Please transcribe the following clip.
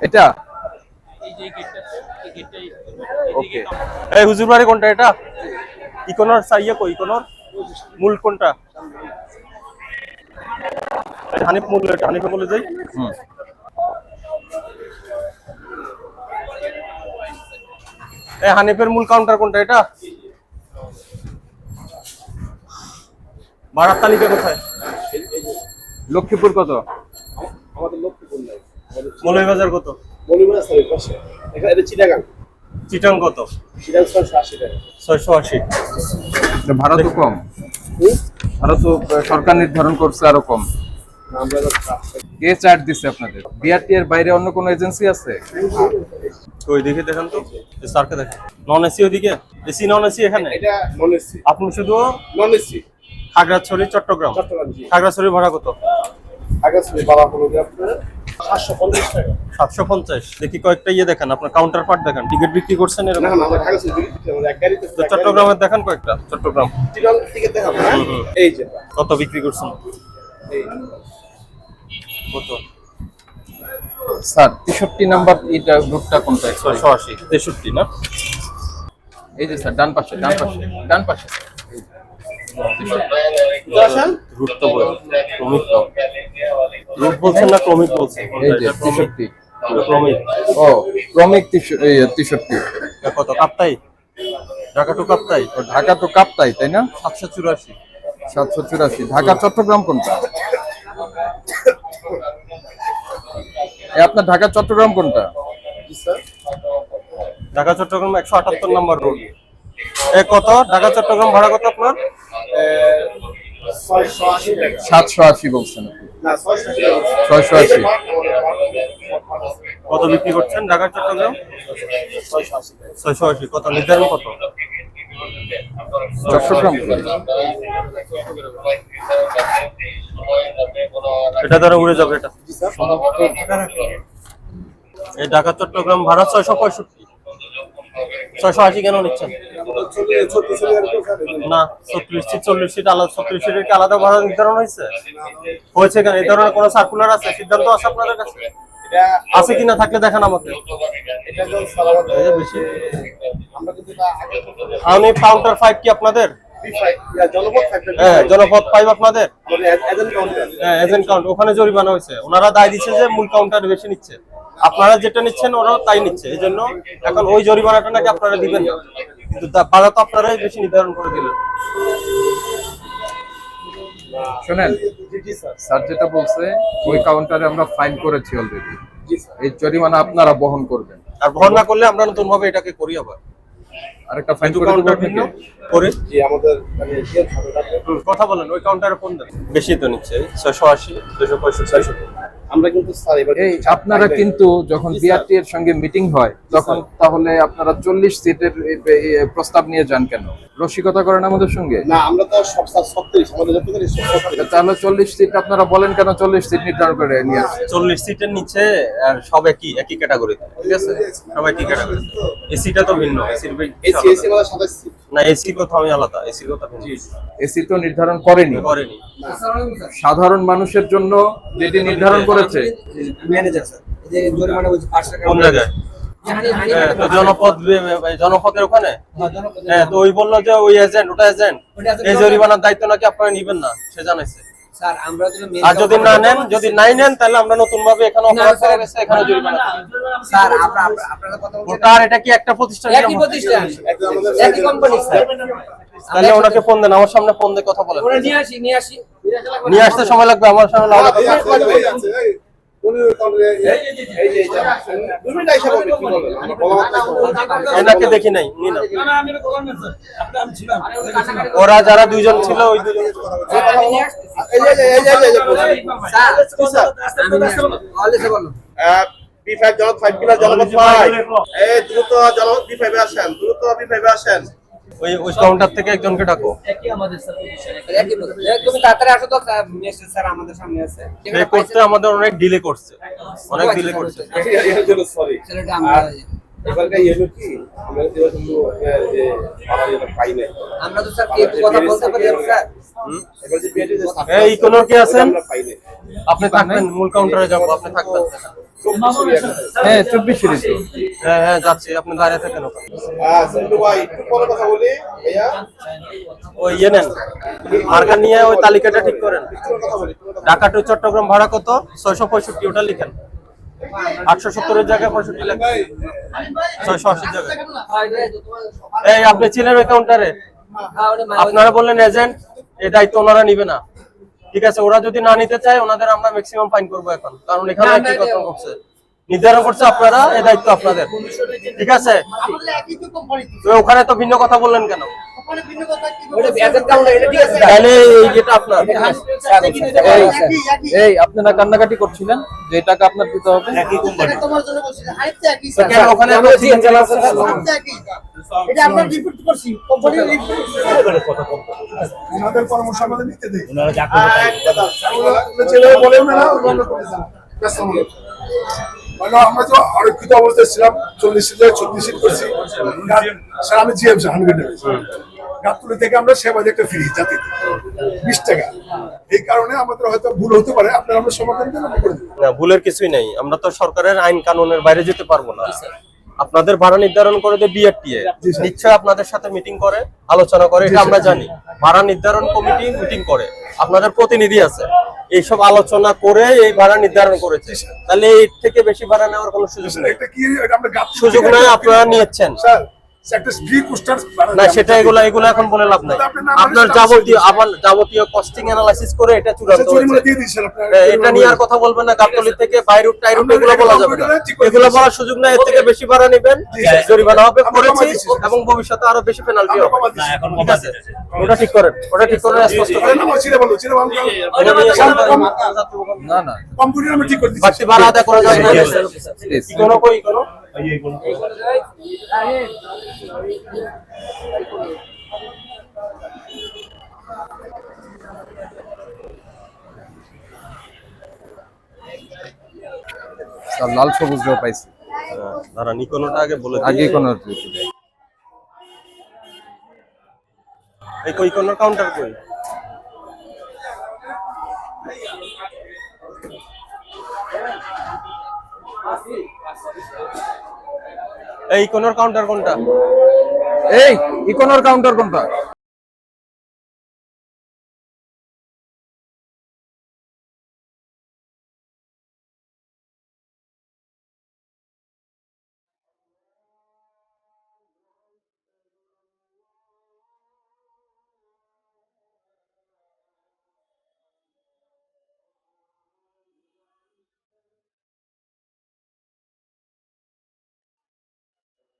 এটা? ওকে এই হুজুর বাড়ি কোনটা এটা? ইকোনর সাইয়া কই ইকোনর? মূল কোনটা? হানিফ মূল এটা হানিফে বলে যাই হুম। এই হানিফের মূল কাউন্টার কোনটা এটা? ভাড়ার তালিকা কোথায়? লক্ষ্মীপুর কত? আমাদের নাই মৌলভীবাজার কত? মলিমুরা স্যারের পাশে। এখানে এটা চিটাগাং। চিটাং কত? চিটাগাং ছয়শো আশি টাকা। ছয়শো আশি। এটা ভাড়া তো কম ভাড়া তো সরকার নির্ধারণ করছে আরও কম। কে চার্জ দিচ্ছে আপনাদের। বিআরটি এর বাইরে অন্য কোনো এজেন্সি আছে? ওই দেখে দেখেন তো স্যারকে দেখেন। নন এসি ওইদিকে? এসি নন এসি এখানে? এটা নন এসি। আপনি শুধু নন এসি। খাগড়াছড়ি চট্টগ্রাম? খাগড়াছড়ি ভাড়া কত? হলো আপনার। সাতশো পঞ্চাশ টাকা। সাতশো পঞ্চাশ। দেখি কয়েকটা ইয়ে দেখেন আপনার কাউন্টার পার্ট দেখেন। টিকিট বিক্রি করছেন এরকম? চট্টগ্রামের দেখেন কয়েকটা চট্টগ্রাম। হ্যাঁ? এই যে। কত বিক্রি করছেন? কত? স্যার তেষট্টি নাম্বার এটা রুটটা কোনটা? ছয়শো আশি তেষট্টি না? এই যে স্যার ডান পাশে ডান পাশে ডান পাশে। রুট বলছেন না ক্রমিক বলছেন? এই যে তেষট্টি। ক্রমিক। ও ক্রমিক তেষট্টি। কত? কাপ্তাই? ঢাকা টু কাপ্তাই? ঢাকা তো কাপ্তাই তাই না? সাতশো চুরাশি। সাতশো চুরাশি। ঢাকা চট্টগ্রাম কোনটা? এ আপনার ঢাকা চট্টগ্রাম কোনটা? ঢাকা চট্টগ্রাম একশো আটাত্তর নম্বর রোড। এ কত? ঢাকা চট্টগ্রাম ভাড়া কত আপনার? সাতশো আশি বলছেন ছয়শো আশি কত বিক্রি করছেন ঢাকা চট্টগ্রাম? ছয়শো আশি কত? নির্ধারণ কত? চট্টগ্রাম। এটা দ্বারা উড়ে যাবে এটা। এই ঢাকা চট্টগ্রাম ভাড়া ছয়শো পঁয়ষট্টি। ছয়শো আশি কেন নিচ্ছেন? চল্লিশ আলাদা, ছত্রিশ সিটের আলাদা নির্ধারণ হয়েছে? হয়েছে ধরনের কোনো সার্কুলার আছে? সিদ্ধান্ত আছে আপনাদের কাছে? আছে কিনা থাকলে দেখান আমাকে। আমি কাউন্টার ফাইভ কি আপনাদের? থাকবে হ্যাঁ ফাইভ আপনাদের? এজেন্ট হ্যাঁ কাউন্ট ওখানে জরিমানা হয়েছে। ওনারা দায় দিচ্ছে যে মূল কাউন্টার বেশি নিচ্ছে। আপনারা যেটা নিচ্ছেন, ওরাও তাই নিচ্ছে। এই জন্য এখন ওই জরিমানাটা নাকি আপনারা দিবেন না। কিন্তু ভাড়া তো আপনারাই বেশি নির্ধারণ করে দিলেন। শোনেন জি জি স্যার। স্যার যেটা বলছে ওই কাউন্টারে আমরা ফাইন করেছি অলরেডি জি এই জরিমানা আপনারা বহন করবেন। আর বহন না করলে আমরা নতুন ভাবে এটাকে করি আবার। আরেকটা ফাইন করে দেবো আপনাকে? করি জি আমাদের মানে ইয়ে কথা বলেন ওই কাউন্টারে ফোন দেন। বেশি তো নিচ্ছে ছয়শো আশি দুশো পঁয়ষট্টি। ছয়শো আমরা কিন্তু স্যার এই আপনারা কিন্তু যখন বিআরটি এর সঙ্গে মিটিং হয় তখন তাহলে আপনারা চল্লিশ সিটের এ- এ- প্রস্তাব নিয়ে যান কেন? রসিকতা করেন আমাদের সঙ্গে? না আমরা তো সব স্যার ছত্রিশ আমাদের যত তাহলে চল্লিশ সিট আপনারা বলেন কেন চল্লিশ সিট নির্ধারণ করে নিয়ে আসছেন? চল্লিশ সিটের নিচে আর সব একই একই ক্যাটাগরিতে ঠিক আছে? সব একই ক্যাটাগরি এসিটা তো ভিন্ন এসির এসি এসি সিট। না এসি কথা আমি আলাদা এসির কথা এসি তো নির্ধারণ করেনি। করেনি। সাধারণ মানুষের জন্য যেটি নির্ধারণ করেছে। ম্যানেজার স্যার যে জরিমানা বলছে পাঁচশো টাকা কোন জায়গায়? হানি হানি হ্যাঁ, তো জনপদ বি- জনপদের ওখানে? হ্যাঁ তো ওই বলল যে ওই এজেন্ট ওটা এজেন্ট এই জরিমানার দায়িত্ব নাকি আপনারা নিবেন না? সে জানাইছে। স্যার আমরা যদি আর যদি না নেন যদি নাই নেন তাহলে আমরা নতুন ভাবে এখানে অপরাধ করা এখানে জরিমানা স্যার আমরা আমরা- কথা বলছেন আর এটা কি একটা প্রতিষ্ঠান একই প্রতিষ্ঠান একই কোম্পানি স্যার তাহলে ওনাকে ফোন দেন আমার সামনে ফোন দিয়ে কথা বলেন নিয়ে আসি নিয়ে আসি নিয়ে আসতে সময় লাগবে আমার সামনে লাউডে কথা বলেন। এই আছে, এই, উনি কাউন্টারে এই- এই যে এই যে দুই মিনিট আইসা বলবে কি বলবে আমরা বলা মাত্রই বলবে। এনাকে দেখি নাই না ওরা যারা দুইজন ছিল ওই দুজন। এই দ্রুত আসেন দ্রুত আসেন ওই ওই কাউন্টার থেকে একজনকে ডাকো একই। এ, তুমি তাড়াতাড়ি আসো তো মেসেজ স্যার আমাদের সামনে আছে সে করতে আমাদের অনেক ডিলে করছে অনেক ডিলে করছে এর জন্য সরি ছেলেটা আমরা এবারকার কি? আমরা তো এবার কিন্তু আহ, যে পাড়ার এবার পাই নাই। আমরা তো স্যার একটু কথা বলতে পারি স্যার। এবার যে বিআরটি যে এই ইকোনর কি আছেন? আমরা পাই নাই। আপনি থাকবেন মূল কাউন্টারে যাব আপনি থাকবেন। হ্যাঁ চব্বিশ সিরিজ হ্যাঁ হ্যাঁ যাচ্ছি আপনি দাঁড়িয়ে থাকেন ওখানে। হ্যাঁ ওই ইয়ে নেন মার্কা নিয়ে ওই তালিকাটা ঠিক করেন। ঢাকা টু চট্টগ্রাম ভাড়া কত? ছয়শো পঁয়ষট্টি ওটা লিখেন। আটশো সত্তরের জায়গায় পঁয়ষট্টি লেখেন ছয়শো আশির জায়গায়। এই আপনি ওই কাউন্টারে আপনারা বললেন এজেন্ট এই দায়িত্ব ওনারা নিবে না। ঠিক আছে ওরা যদি না নিতে চায় ওনাদের আমরা ম্যাক্সিমাম ফাইন করব এখন। কারণ এখানে একই কথা করছে নির্ধারণ করছে আপনারা এই দায়িত্ব আপনাদের। ঠিক আছে? ওখানে তো ভিন্ন কথা বললেন কেন? এই আপনার। কান্নাকাটি করছিলেন যে টাকা আপনার দিতে হবে। মানে আমরা তো আরক্ষিত অবস্থায় ছিলাম চল্লিশ সিটে ছত্রিশ সিট করছি। স্যার আমি জিএম স্যার হান্ড্রেড গাবতলি থেকে আমরা সেবাদে একটা ফ্রি জাতি বিশ টাকা। এই কারণে আমাদের হয়তো ভুল হতে পারে আপনারা আমরা সমাধান দিলে করে না ভুলের কিছুই নেই। আমরা তো সরকারের আইন কানুনের বাইরে যেতে পারব না। আপনাদের ভাড়া নির্ধারণ করে দেয় বিআরটিএ নিশ্চয় আপনাদের সাথে মিটিং করে আলোচনা করে এটা আমরা জানি। ভাড়া নির্ধারণ কমিটি মিটিং করে। আপনাদের প্রতিনিধি আছে। এইসব আলোচনা করে এই ভাড়া নির্ধারণ করেছে। তাহলে এর থেকে বেশি ভাড়া নেওয়ার কোনো সুযোগ নেই। এটা কি এটা আমরা গাবতলী সুযোগ নয় আপনারা নিয়েছেন। না সেটা এগুলো এগুলো এখন বলে লাভ নাই আপনার যাবতীয় আবার যাবতীয় কস্টিং অ্যানালাইসিস করে এটা চূড়ান্ত হ্যাঁ, এটা নিয়ে আর কথা বলবেন না গাবতলি থেকে বাইরুট টাইরুট এগুলো বলা যাবে না এগুলো বলার সুযোগ নাই এর থেকে বেশি ভাড়া নেবেন জরিমানা হবে করেছি এবং ভবিষ্যতে আরও বেশি পেনাল্টি হবে ঠিক আছে ওটা ঠিক করেন ওটা ঠিক করে স্পষ্ট করেন না, আমার আমরা- আমরা- না না কম্পিউটার আমরা ঠিক করে দিচ্ছি। বাড়তি ভাড়া আদায় করা যাবে না কোনো কই কোনো লাল সবুজ পাইছি। দাঁড়া নিকোনোটা আগে বলে আগে কোনো এই কই কোন কাউন্টার কই? এই কোনোর কাউন্টার কোনটা? এই ইকোনর কাউন্টার কোনটা?